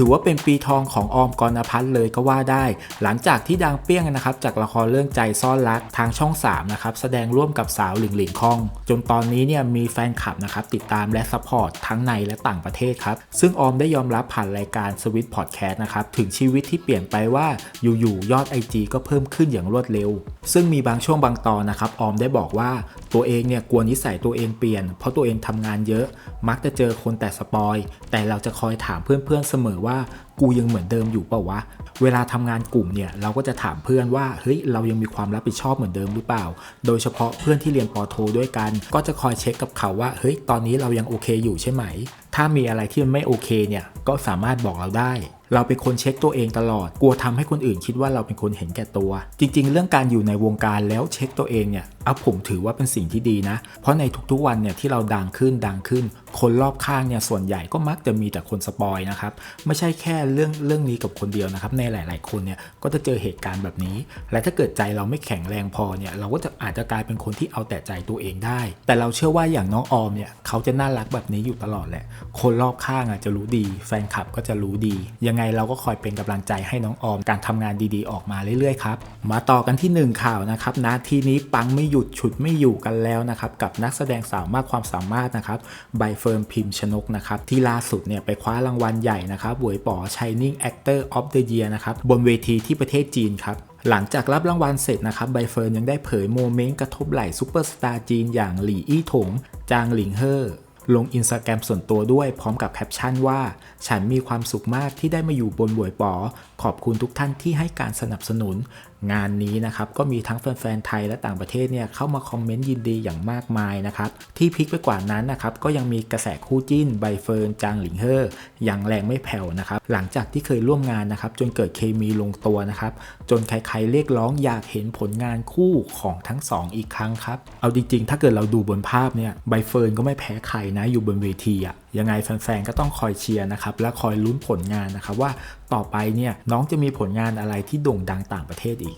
ถือว่าเป็นปีทองของออมกรณพัฒน์เลยก็ว่าได้ หลังจากที่ดังเปี้ยงนะครับจากละครเรื่องใจซ่อนรักทางช่อง3นะครับแสดงร่วมกับสาวหลิงหลิงคอง จนตอนนี้เนี่ยมีแฟนคลับนะครับติดตามและซัพพอร์ตทั้งในและต่างประเทศครับ ซึ่งออมได้ยอมรับผ่านรายการสวิตพอดแคสต์นะครับถึงชีวิตที่เปลี่ยนไปว่าอยู่ๆยอด IG ก็เพิ่มขึ้นอย่างรวดเร็ว ซึ่งมีบางช่วงบางตอนนะครับออมได้บอกว่า ตัวเองเนี่ยกลัวนิสัยตัวเองเปลี่ยน เพราะตัวเองทำงานเยอะ มักจะเจอคนแต่สปอย แต่เราจะคอยถามเพื่อนๆเสมอว่า กูยังเหมือนเดิมอยู่เปล่าวะ เวลาทำงานกลุ่มเนี่ยเราก็จะถามเพื่อนว่า เฮ้ย เรายังมีความรับผิดชอบเหมือนเดิมหรือเปล่า โดยเฉพาะเพื่อนที่เรียนปอโทด้วยกัน ก็จะคอยเช็คกับเขาว่า เฮ้ย ตอนนี้เรายังโอเคอยู่ใช่ไหม ถ้ามีอะไรที่มันไม่โอเคเนี่ย ก็สามารถบอกเราได้ เราเป็นคนเช็คตัวเองตลอด กลัวทำให้คนอื่นคิดว่าเราเป็นคนเห็นแก่ตัว จริง ๆ เรื่องการอยู่ในวงการแล้วเช็คตัวเองเนี่ยเอาผมถือว่าเป็นสิ่งที่ดีนะ เพราะในทุกๆวันเนี่ยที่เราดังขึ้นดังขึ้นคนรอบข้างเนี่ยส่วนใหญ่ก็มักจะมีแต่คนสปอยนะครับไม่ใช่แค่เรื่องเรื่องนี้กับคนเดียวนะครับ ในหลาย ๆ คนเนี่ยก็จะเจอเหตุการณ์แบบนี้ และถ้าเกิดใจเราไม่แข็งแรงพอเนี่ยเราก็จะอาจจะกลายเป็นคนที่เอาแต่ใจตัวเองได้ แต่เราเชื่อว่าอย่างน้องออมเนี่ยเขาจะน่ารักแบบนี้อยู่ตลอดแหละคนรอบข้างอะจะรู้ดี แฟนคลับก็จะรู้ดี ยังไงเราก็คอยเป็นกำลังใจให้น้องออมการทำงานดีๆ ออกมาเรื่อยๆครับมาต่อกันที่หนึ่งข่าวนะครับนาทีนี้ปังไม่หยุดฉุดไม่อยู่กันแล้วนะครับกับนักแสดงสาวมากความสามารถนะครับใบเฟิร์มพิมพ์ชนกนะครับที่ล่าสุดเนี่ยไปคว้ารางวัลใหญ่นะครับหวยป๋อ Shining Actor of the Year นะครับบนเวทีที่ประเทศจีนครับหลังจากรับรางวัลเสร็จนะครับ ใบเฟิร์นยังได้เผยโมเมนต์กระทบไหล่ซูเปอร์สตาร์จีนอย่างหลี่อี้ถง จางหลิงเฮ่อ ลงอินสตาแกรมส่วนตัวด้วยพร้อมกับแคปชั่นว่า ฉันมีความสุขมากที่ได้มาอยู่บนบวยปอ ขอบคุณทุกท่านที่ให้การสนับสนุน งานนี้นะครับก็มีทั้งแฟนๆไทยและต่างประเทศเนี่ยเข้ามาคอมเมนต์ยินดีอย่างมากมายนะครับที่พลิกไปกว่านั้นนะครับก็ยังมีกระแสคู่จิ้นใบเฟิร์นจางหลิงเฮออย่างแรงไม่แผ่วนะครับหลังจากที่เคยร่วมงานนะครับจนเกิดเคมีลงตัวนะครับจนใครๆเรียกร้องอยากเห็นผลงานคู่ของทั้งสองอีกครั้งครับเอาจริงๆ ถ้าเกิดเราดูบนภาพเนี่ยใบเฟิร์นก็ไม่แพ้ใครนะนะอยู่บนเวทีอะยังไงแฟนๆก็ต้องคอยเชียร์นะครับและคอยลุ้นผลงานนะครับว่าต่อไปเนี่ยน้องจะมีผลงานอะไรที่โด่งดังต่างประเทศอีก